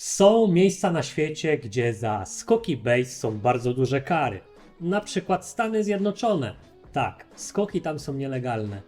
Są miejsca na świecie, gdzie za skoki base są bardzo duże kary. Na przykład Stany Zjednoczone. Tak, skoki tam są nielegalne.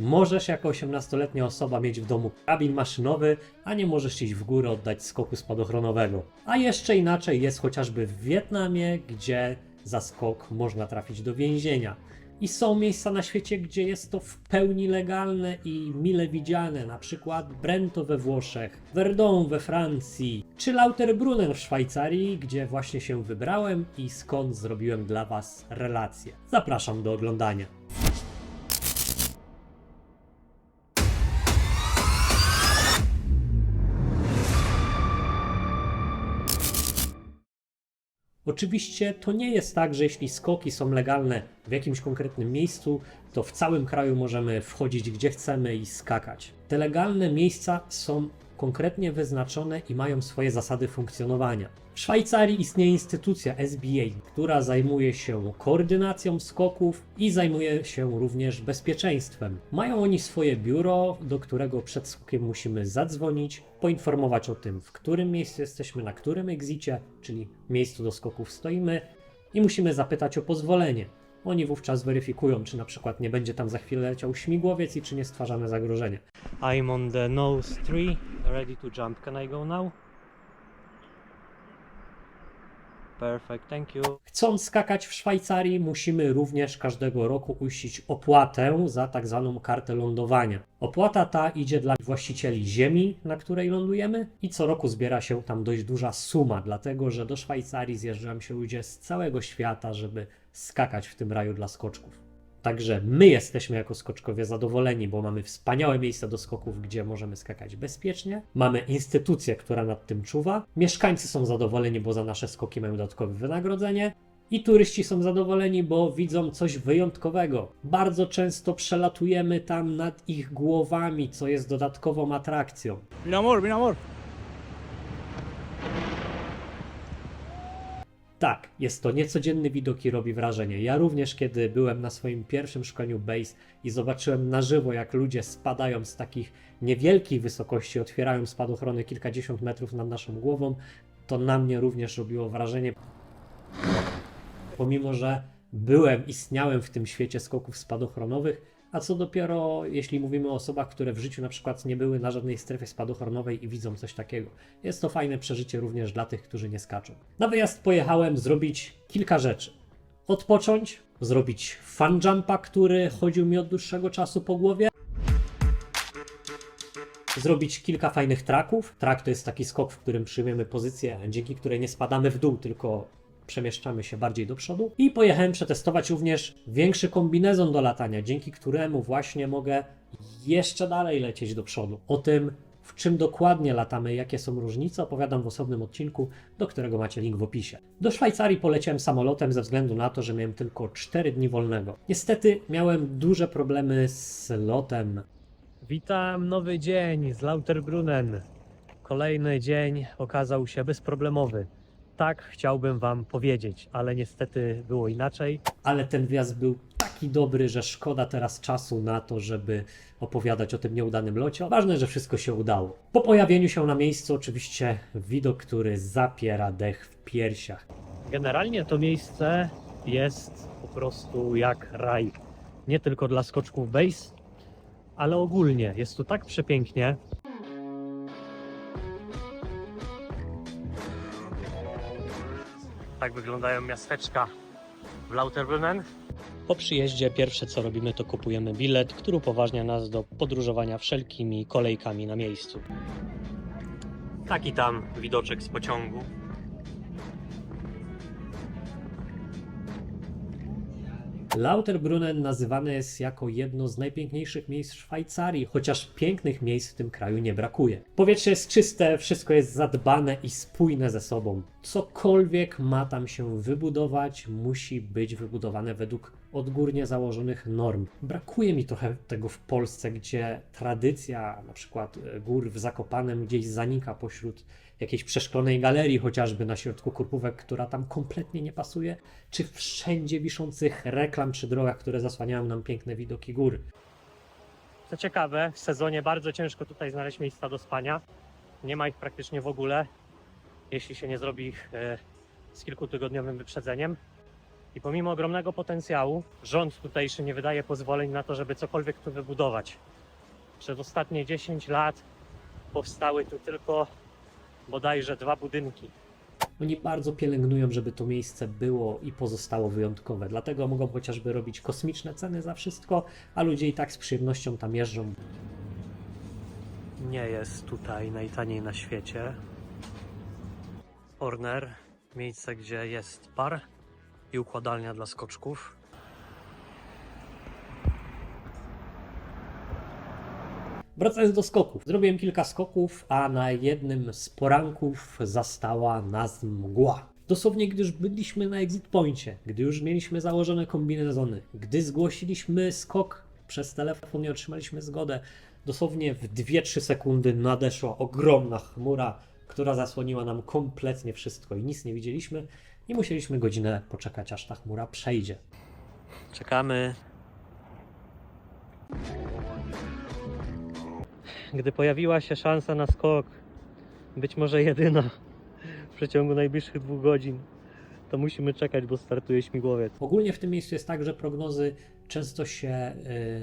Możesz jako 18-letnia osoba mieć w domu karabin maszynowy, a nie możesz iść w górę oddać skoku spadochronowego. A jeszcze inaczej jest chociażby w Wietnamie, gdzie za skok można trafić do więzienia. I są miejsca na świecie, gdzie jest to w pełni legalne i mile widziane, na przykład Brento we Włoszech, Verdun we Francji, czy Lauterbrunnen w Szwajcarii, gdzie właśnie się wybrałem i skąd zrobiłem dla Was relacje. Zapraszam do oglądania. Oczywiście to nie jest tak, że jeśli skoki są legalne w jakimś konkretnym miejscu, to w całym kraju możemy wchodzić gdzie chcemy i skakać. Te legalne miejsca są konkretnie wyznaczone i mają swoje zasady funkcjonowania. W Szwajcarii istnieje instytucja SBA, która zajmuje się koordynacją skoków i zajmuje się również bezpieczeństwem. Mają oni swoje biuro, do którego przed skokiem musimy zadzwonić, poinformować o tym, w którym miejscu jesteśmy, na którym egzicie, czyli miejscu do skoków stoimy i musimy zapytać o pozwolenie. Oni wówczas weryfikują, czy na przykład nie będzie tam za chwilę leciał śmigłowiec i czy nie stwarzamy zagrożenia. I'm on the nose tree, ready to jump. Can I go now? Perfect, thank you. Chcąc skakać w Szwajcarii, musimy również każdego roku uiścić opłatę za tak zwaną kartę lądowania. Opłata ta idzie dla właścicieli ziemi, na której lądujemy i co roku zbiera się tam dość duża suma, dlatego że do Szwajcarii zjeżdżają się ludzie z całego świata, żeby skakać w tym raju dla skoczków. Także my jesteśmy jako skoczkowie zadowoleni, bo mamy wspaniałe miejsca do skoków, gdzie możemy skakać bezpiecznie. Mamy instytucję, która nad tym czuwa. Mieszkańcy są zadowoleni, bo za nasze skoki mają dodatkowe wynagrodzenie. I turyści są zadowoleni, bo widzą coś wyjątkowego. Bardzo często przelatujemy tam nad ich głowami, co jest dodatkową atrakcją. Mi amor, mi amor. Tak, jest to niecodzienny widok i robi wrażenie. Ja również, kiedy byłem na swoim pierwszym szkoleniu base i zobaczyłem na żywo, jak ludzie spadają z takich niewielkich wysokości, otwierają spadochrony kilkadziesiąt metrów nad naszą głową, to na mnie również robiło wrażenie. Pomimo, że byłem, istniałem w tym świecie skoków spadochronowych, a co dopiero, jeśli mówimy o osobach, które w życiu na przykład nie były na żadnej strefie spadochronowej i widzą coś takiego. Jest to fajne przeżycie również dla tych, którzy nie skaczą. Na wyjazd pojechałem zrobić kilka rzeczy. Odpocząć, zrobić fun jumpa, który chodził mi od dłuższego czasu po głowie. Zrobić kilka fajnych traków. Trak to jest taki skok, w którym przyjmiemy pozycję, dzięki której nie spadamy w dół, tylko przemieszczamy się bardziej do przodu. I pojechałem przetestować również większy kombinezon do latania, dzięki któremu właśnie mogę jeszcze dalej lecieć do przodu. O tym, w czym dokładnie latamy, jakie są różnice, opowiadam w osobnym odcinku, do którego macie link w opisie. Do Szwajcarii poleciałem samolotem ze względu na to, że miałem tylko 4 dni wolnego. Niestety miałem duże problemy z lotem. Witam, nowy dzień z Lauterbrunnen. Kolejny dzień okazał się bezproblemowy. Tak chciałbym Wam powiedzieć, ale niestety było inaczej. Ale ten wjazd był taki dobry, że szkoda teraz czasu na to, żeby opowiadać o tym nieudanym locie. Ważne, że wszystko się udało. Po pojawieniu się na miejscu, oczywiście widok, który zapiera dech w piersiach. Generalnie to miejsce jest po prostu jak raj. Nie tylko dla skoczków base, ale ogólnie jest tu tak przepięknie. Tak wyglądają miasteczka w Lauterbrunnen. Po przyjeździe pierwsze co robimy to kupujemy bilet, który upoważnia nas do podróżowania wszelkimi kolejkami na miejscu. Taki tam widoczek z pociągu. Lauterbrunnen nazywane jest jako jedno z najpiękniejszych miejsc w Szwajcarii, chociaż pięknych miejsc w tym kraju nie brakuje. Powietrze jest czyste, wszystko jest zadbane i spójne ze sobą. Cokolwiek ma tam się wybudować, musi być wybudowane według odgórnie założonych norm. Brakuje mi trochę tego w Polsce, gdzie tradycja na przykład e, gór w Zakopanem gdzieś zanika pośród jakiejś przeszklonej galerii, chociażby na środku Kurpówek, która tam kompletnie nie pasuje, czy wszędzie wiszących reklam przy drogach, które zasłaniają nam piękne widoki gór. Co ciekawe, w sezonie bardzo ciężko tutaj znaleźć miejsca do spania. Nie ma ich praktycznie w ogóle. jeśli się nie zrobi ich e, z kilkutygodniowym wyprzedzeniem. I pomimo ogromnego potencjału, rząd tutejszy nie wydaje pozwoleń na to, żeby cokolwiek tu wybudować. Przez ostatnie 10 lat powstały tu tylko bodajże dwa budynki. Oni bardzo pielęgnują, żeby to miejsce było i pozostało wyjątkowe. Dlatego mogą chociażby robić kosmiczne ceny za wszystko, a ludzie i tak z przyjemnością tam jeżdżą. Nie jest tutaj najtaniej na świecie. Corner, miejsce, gdzie jest bar i układalnia dla skoczków. Wracając do skoków. Zrobiłem kilka skoków, a na jednym z poranków zastała nas mgła. Dosłownie, gdy już byliśmy na exit poincie, gdy już mieliśmy założone kombinezony, gdy zgłosiliśmy skok przez telefon i otrzymaliśmy zgodę, dosłownie w 2-3 sekundy nadeszła ogromna chmura, która zasłoniła nam kompletnie wszystko i nic nie widzieliśmy i musieliśmy godzinę poczekać, aż ta chmura przejdzie. Czekamy. Gdy pojawiła się szansa na skok, być może jedyna w przeciągu najbliższych dwóch godzin, to musimy czekać, bo startuje śmigłowiec. Ogólnie w tym miejscu jest tak, że prognozy często się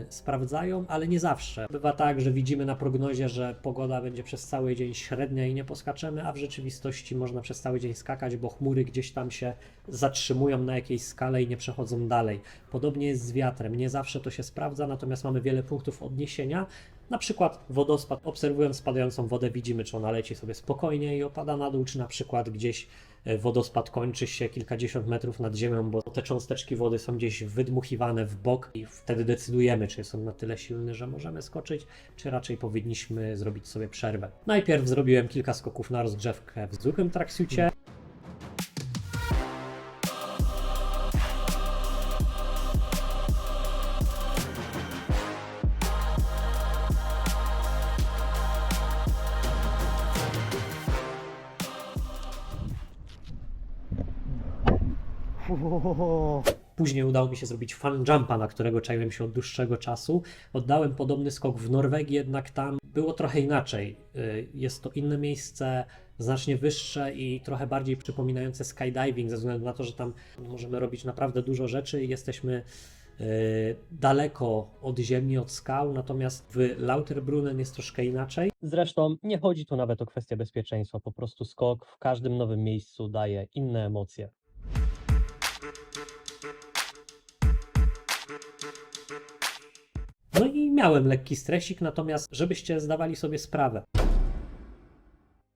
y, sprawdzają, ale nie zawsze. Bywa tak, że widzimy na prognozie, że pogoda będzie przez cały dzień średnia i nie poskaczemy, a w rzeczywistości można przez cały dzień skakać, bo chmury gdzieś tam się zatrzymują na jakiejś skale i nie przechodzą dalej. Podobnie jest z wiatrem. Nie zawsze to się sprawdza, natomiast mamy wiele punktów odniesienia. Na przykład wodospad, obserwując spadającą wodę, widzimy, czy ona leci sobie spokojnie i opada na dół, czy na przykład gdzieś e, wodospad kończy się kilkadziesiąt metrów nad ziemią, bo te cząsteczki wody są gdzieś wydmuchiwane w bok i wtedy decydujemy, czy są na tyle silne, że możemy skoczyć, czy raczej powinniśmy zrobić sobie przerwę. Najpierw zrobiłem kilka skoków na rozgrzewkę w zwykłym tracksuicie. Później udało mi się zrobić fan jumpa, na którego czaiłem się od dłuższego czasu. Oddałem podobny skok w Norwegii, jednak tam było trochę inaczej. Y, Jest to inne miejsce, znacznie wyższe i trochę bardziej przypominające skydiving, ze względu na to, że tam możemy robić naprawdę dużo rzeczy i jesteśmy y, daleko od ziemi, od skał, natomiast w Lauterbrunnen jest troszkę inaczej. Zresztą nie chodzi tu nawet o kwestię bezpieczeństwa, po prostu skok w każdym nowym miejscu daje inne emocje. No i miałem lekki stresik, natomiast żebyście zdawali sobie sprawę.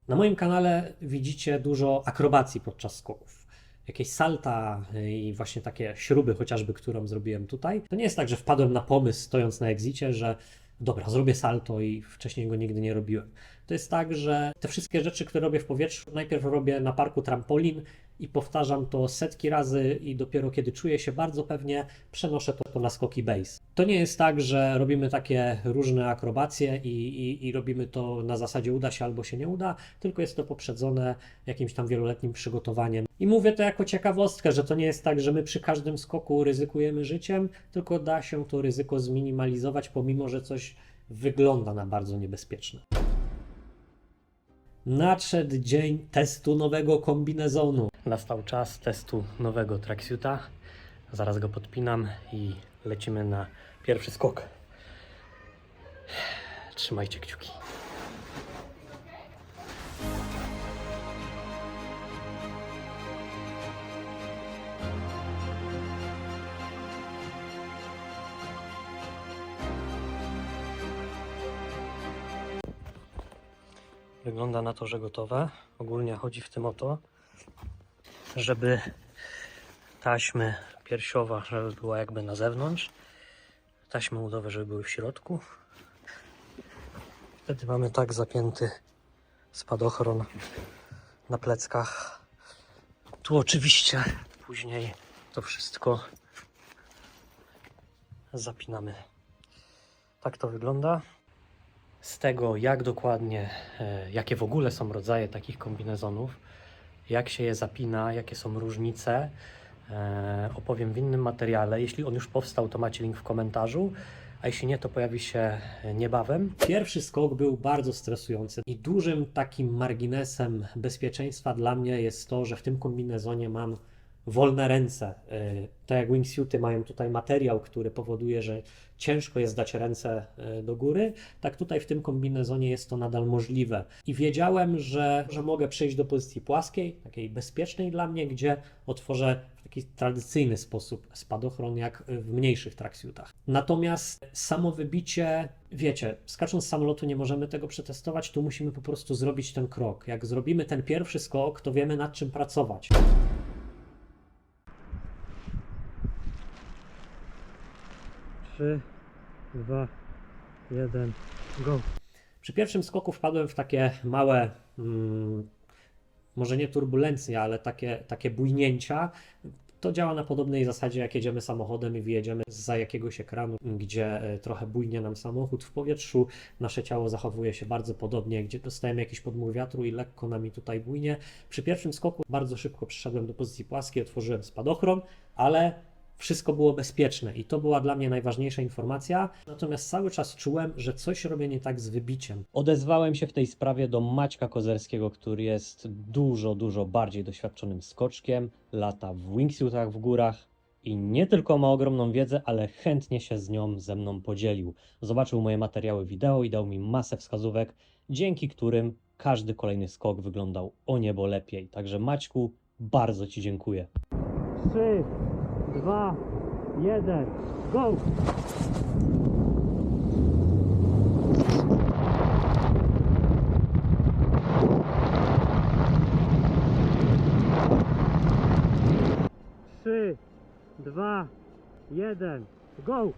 Na moim kanale widzicie dużo akrobacji podczas skoków. Jakieś salta y, i właśnie takie śruby, chociażby, którą zrobiłem tutaj. To nie jest tak, że wpadłem na pomysł stojąc na egzicie, że dobra, zrobię salto i wcześniej go nigdy nie robiłem. To jest tak, że te wszystkie rzeczy, które robię w powietrzu, najpierw robię na parku trampolin i powtarzam to setki razy i dopiero kiedy czuję się bardzo pewnie, przenoszę to, to na skoki base. To nie jest tak, że robimy takie różne akrobacje i, i, i robimy to na zasadzie uda się albo się nie uda, tylko jest to poprzedzone jakimś tam wieloletnim przygotowaniem. I mówię to jako ciekawostkę, że to nie jest tak, że my przy każdym skoku ryzykujemy życiem, tylko da się to ryzyko zminimalizować, pomimo że coś wygląda na bardzo niebezpieczne. Nadszedł dzień testu nowego kombinezonu. Nastał czas testu nowego tracksuita. Zaraz go podpinam i lecimy na pierwszy skok. Trzymajcie kciuki. Wygląda na to, że gotowe. Ogólnie chodzi w tym o to, żeby taśmy piersiowa, żeby była jakby na zewnątrz, taśmy udowe, żeby były w środku. Wtedy mamy tak zapięty spadochron na pleckach. Tu oczywiście później to wszystko zapinamy. Tak to wygląda. Z tego, jak dokładnie, e, jakie w ogóle są rodzaje takich kombinezonów, jak się je zapina, jakie są różnice, e, opowiem w innym materiale. Jeśli on już powstał, to macie link w komentarzu. a jeśli nie, to pojawi się niebawem. Pierwszy skok był bardzo stresujący i dużym takim marginesem bezpieczeństwa dla mnie jest to, że w tym kombinezonie mam wolne ręce. Tak jak wingsuity mają tutaj materiał, który powoduje, że ciężko jest dać ręce y, do góry, tak tutaj w tym kombinezonie jest to nadal możliwe. I wiedziałem, że, że mogę przejść do pozycji płaskiej, takiej bezpiecznej dla mnie, gdzie otworzę w taki tradycyjny sposób spadochron, jak w mniejszych tracksuitach. Natomiast samo wybicie, wiecie, skacząc z samolotu nie możemy tego przetestować, tu musimy po prostu zrobić ten krok. Jak zrobimy ten pierwszy skok, to wiemy nad czym pracować. Trzy, dwa, jeden, go. Przy pierwszym skoku wpadłem w takie małe, mm, może nie turbulencje, ale takie, takie bujnięcia. To działa na podobnej zasadzie, jak jedziemy samochodem i wyjedziemy za jakiegoś ekranu, gdzie e, trochę bujnie nam samochód w powietrzu. Nasze ciało zachowuje się bardzo podobnie, gdzie dostajemy jakiś podmuch wiatru i lekko nami tutaj bujnie. Przy pierwszym skoku bardzo szybko przyszedłem do pozycji płaskiej, otworzyłem spadochron, ale wszystko było bezpieczne i to była dla mnie najważniejsza informacja. Natomiast cały czas czułem, że coś robię nie tak z wybiciem. Odezwałem się w tej sprawie do Maćka Kozerskiego, który jest dużo, dużo bardziej doświadczonym skoczkiem, lata w wingsuitach w górach i nie tylko ma ogromną wiedzę, ale chętnie się z nią ze mną podzielił. Zobaczył moje materiały wideo i dał mi masę wskazówek, dzięki którym każdy kolejny skok wyglądał o niebo lepiej. Także Maćku, bardzo Ci dziękuję. 3, 2, 1, go! Trzy, dwa, jeden, go!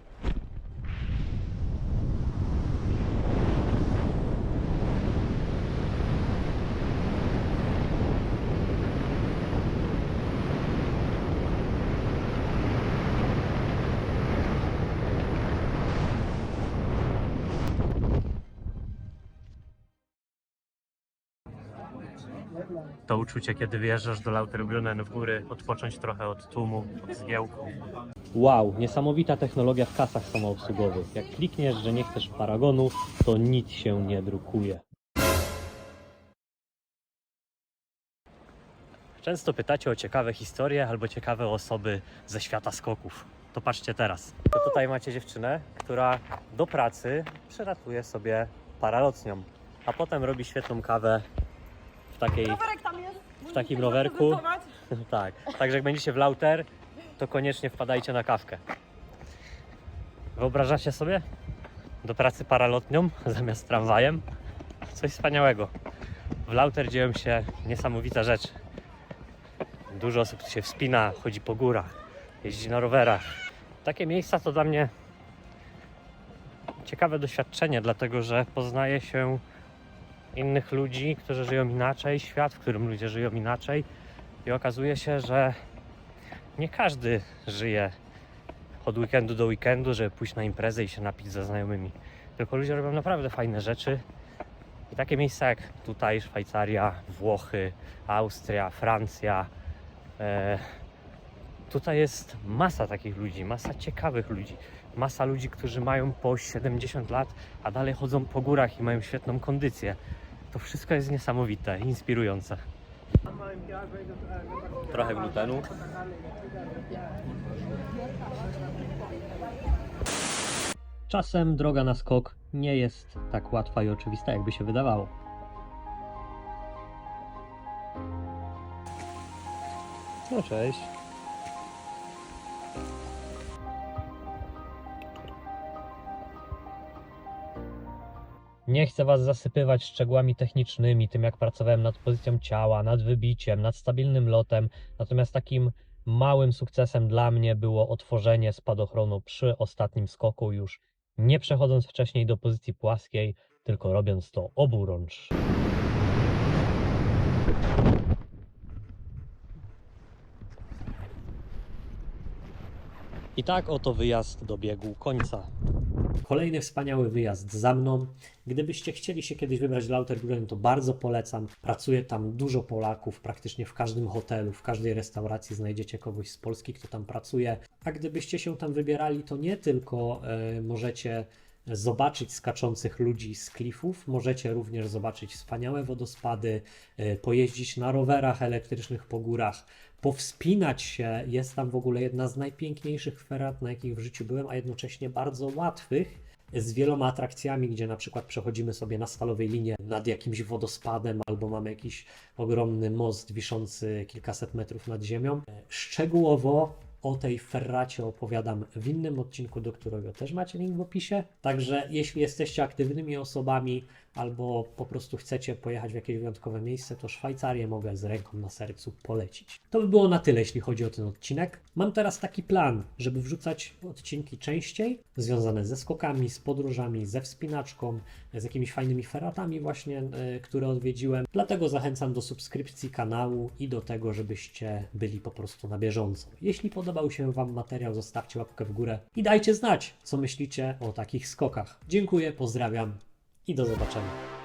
To uczucie, kiedy wyjeżdżasz do Lauterbrunnen w góry, odpocząć trochę od tłumu, od zgiełku. Wow, niesamowita technologia w kasach samoobsługowych. Jak klikniesz, że nie chcesz paragonu, to nic się nie drukuje. Często pytacie o ciekawe historie albo ciekawe osoby ze świata skoków. To patrzcie teraz. To tutaj macie dziewczynę, która do pracy przelatuje sobie paralotnią, a potem robi świetną kawę w takiej Rowerek tam jest. w takim rowerku. zaprezentować. tak, także jak będziecie w Lauter, to koniecznie wpadajcie na kawkę. Wyobrażacie sobie? Do pracy paralotnią zamiast tramwajem? Coś wspaniałego. W Lauter dzieją się niesamowite rzeczy. Dużo osób tu się wspina, chodzi po górach, jeździ na rowerach. Takie miejsca to dla mnie ciekawe doświadczenie, dlatego że poznaje się innych ludzi, którzy żyją inaczej, świat, w którym ludzie żyją inaczej i okazuje się, że nie każdy żyje od weekendu do weekendu, żeby pójść na imprezę i się napić ze znajomymi. Tylko ludzie robią naprawdę fajne rzeczy. I takie miejsca jak tutaj Szwajcaria, Włochy, Austria, Francja. E, tutaj jest masa takich ludzi, masa ciekawych ludzi. Masa ludzi, którzy mają po 70 lat, a dalej chodzą po górach i mają świetną kondycję. To wszystko jest niesamowite, inspirujące. Trochę glutenu. Czasem droga na skok nie jest tak łatwa i oczywista, jakby się wydawało. No cześć. Nie chcę Was zasypywać szczegółami technicznymi, tym jak pracowałem nad pozycją ciała, nad wybiciem, nad stabilnym lotem. Natomiast takim małym sukcesem dla mnie było otworzenie spadochronu przy ostatnim skoku, już nie przechodząc wcześniej do pozycji płaskiej, tylko robiąc to oburącz. I tak oto wyjazd dobiegł końca. Kolejny wspaniały wyjazd za mną. Gdybyście chcieli się kiedyś wybrać do Lauterbrunnen, to bardzo polecam. Pracuje tam dużo Polaków, praktycznie w każdym hotelu, w każdej restauracji znajdziecie kogoś z Polski, kto tam pracuje. A gdybyście się tam wybierali, to nie tylko e, możecie zobaczyć skaczących ludzi z klifów, możecie również zobaczyć wspaniałe wodospady, e, pojeździć na rowerach elektrycznych po górach, powspinać się. Jest tam w ogóle jedna z najpiękniejszych ferat, na jakich w życiu byłem, a jednocześnie bardzo łatwych z wieloma atrakcjami, gdzie na przykład przechodzimy sobie na stalowej linie nad jakimś wodospadem, albo mamy jakiś ogromny most wiszący kilkaset metrów nad ziemią. Szczegółowo o tej ferracie opowiadam w innym odcinku, do którego też macie link w opisie. Także jeśli jesteście aktywnymi osobami albo po prostu chcecie pojechać w jakieś wyjątkowe miejsce, to Szwajcarię mogę z ręką na sercu polecić. To by było na tyle, jeśli chodzi o ten odcinek. Mam teraz taki plan, żeby wrzucać odcinki częściej, związane ze skokami, z podróżami, ze wspinaczką, z jakimiś fajnymi feratami właśnie, e, które odwiedziłem. Dlatego zachęcam do subskrypcji kanału i do tego, żebyście byli po prostu na bieżąco. Jeśli podobał się Wam materiał, zostawcie łapkę w górę i dajcie znać, co myślicie o takich skokach. Dziękuję, pozdrawiam i do zobaczenia.